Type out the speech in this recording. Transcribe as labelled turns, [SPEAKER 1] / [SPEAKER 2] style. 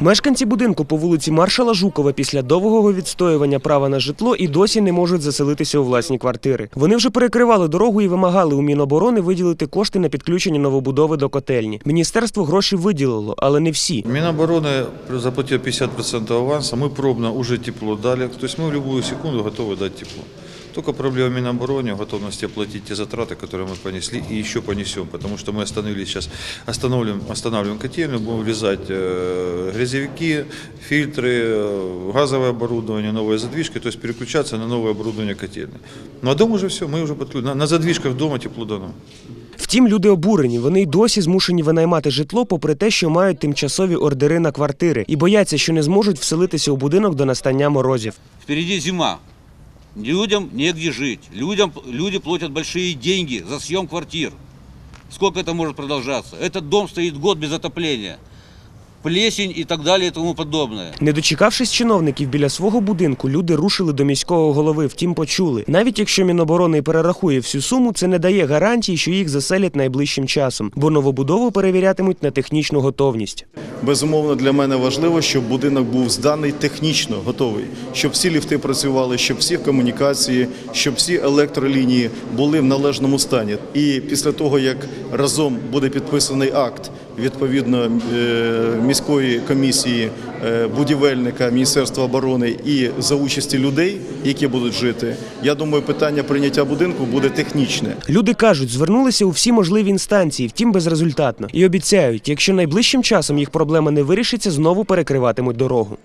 [SPEAKER 1] Мешканці будинку по вулиці Маршала Жукова після довгого відстоювання права на житло і досі не можуть заселитися у власні квартири. Вони вже перекривали дорогу і вимагали у Міноборони виділити кошти на підключення новобудови до котельні. Міністерство гроші виділило, але не всі.
[SPEAKER 2] Минобороны заплатил 50% аванса, мы пробно уже тепло дали, то есть мы в любую секунду готовы дать тепло. Только проблема Минобороны в готовности оплатить те затраты, которые мы понесли и еще понесем, потому что мы остановились сейчас, останавливаем, останавливаем котельную, будем влезать э, грязевики, фильтры, э, газовое оборудование, новые задвижки, то есть переключаться на новое оборудование котельной. Ну а дома уже все, мы уже подключены. На, на задвижках дома тепло дано.
[SPEAKER 1] Втім, люди обурені. Вони й досі змушені винаймати житло, попри те, що мають тимчасові ордери на квартири, і бояться, що не зможуть вселитися у будинок до настання морозів.
[SPEAKER 3] Впереди зима. Людям негде жить. Людям, люди платят большие деньги за съем квартир. Сколько это может продолжаться? Этот дом стоит год без отопления. Плесень и так далее и тому подобное.
[SPEAKER 1] Не дочекавшись чиновників біля свого будинку, люди рушили до міського голови. Втім, почули. Навіть якщо Міноборони і перерахує всю суму, це не дає гарантії, що їх заселять найближчим часом, бо новобудову перевірятимуть на технічну готовність.
[SPEAKER 4] Безумовно, для мене важливо, щоб будинок був зданий технічно готовий, щоб всі ліфти працювали, щоб всі комунікації, щоб всі електролінії були в належному стані. І після того, як разом буде підписаний акт відповідно е, міської комісії е, будівельника Міністерства оборони і за участі людей, які будуть жити, я думаю, питання прийняття будинку буде технічне.
[SPEAKER 1] Люди кажуть, звернулися у всі можливі інстанції, втім безрезультатно, і обіцяють, якщо найближчим часом їх проблема не вирішиться, знову перекриватимуть дорогу.